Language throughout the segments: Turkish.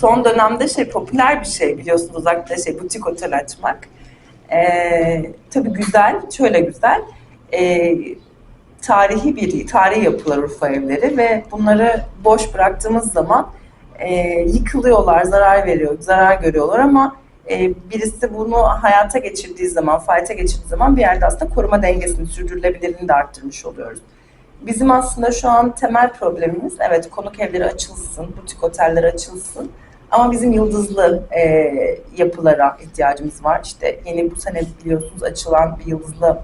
son dönemde şey popüler bir şey biliyorsunuz uzakta şey butik otel açmak. Ee, tabii güzel, şöyle güzel. Ee, tarihi bir tarihi yapılar Urfa evleri ve bunları boş bıraktığımız zaman e, yıkılıyorlar, zarar veriyor, zarar görüyorlar ama e, birisi bunu hayata geçirdiği zaman, faaliyete geçirdiği zaman bir yerde aslında koruma dengesini, sürdürülebilirliğini de arttırmış oluyoruz. Bizim aslında şu an temel problemimiz evet konuk evleri açılsın, butik oteller açılsın. Ama bizim yıldızlı e, yapılara ihtiyacımız var. İşte yeni bu sene biliyorsunuz açılan bir yıldızlı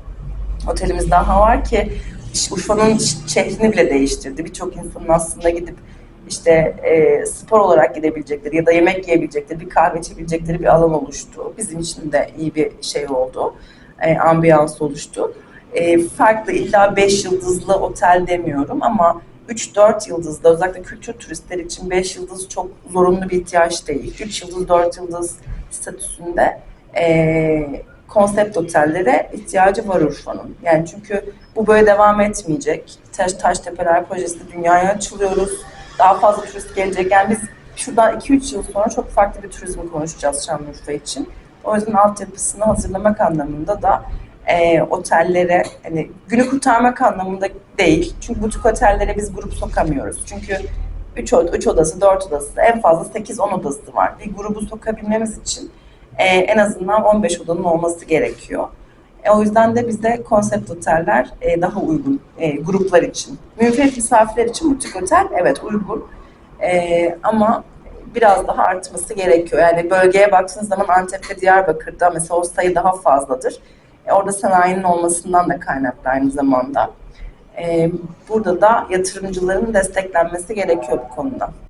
otelimiz daha var ki Urfa'nın şehrini bile değiştirdi. Birçok insanın aslında gidip işte e, spor olarak gidebilecekleri ya da yemek yiyebilecekleri, bir kahve içebilecekleri bir alan oluştu. Bizim için de iyi bir şey oldu. E, ambiyans oluştu. E, farklı illa 5 yıldızlı otel demiyorum ama 3-4 yıldızlı özellikle kültür turistleri için 5 yıldız çok zorunlu bir ihtiyaç değil. 3 yıldız, 4 yıldız statüsünde e, konsept otellere ihtiyacı var Urfa'nın. Yani çünkü bu böyle devam etmeyecek. Taş, Taştepeler projesi dünyaya açılıyoruz. Daha fazla turist gelecek. Yani biz şuradan 2-3 yıl sonra çok farklı bir turizm konuşacağız Şanlıurfa için. O yüzden altyapısını hazırlamak anlamında da e, otellere hani günü kurtarmak anlamında değil. Çünkü butik otellere biz grup sokamıyoruz. Çünkü 3 üç odası, 4 odası, en fazla 8-10 odası var. Bir grubu sokabilmemiz için e, en azından 15 odanın olması gerekiyor. E, o yüzden de bize konsept oteller e, daha uygun e, gruplar için. Münferit misafirler için butik otel evet uygun. E, ama biraz daha artması gerekiyor. Yani bölgeye baktığınız zaman Antep ve Diyarbakır'da mesela o sayı daha fazladır. E, orada sanayinin olmasından da kaynaklı aynı zamanda. E, burada da yatırımcıların desteklenmesi gerekiyor bu konuda.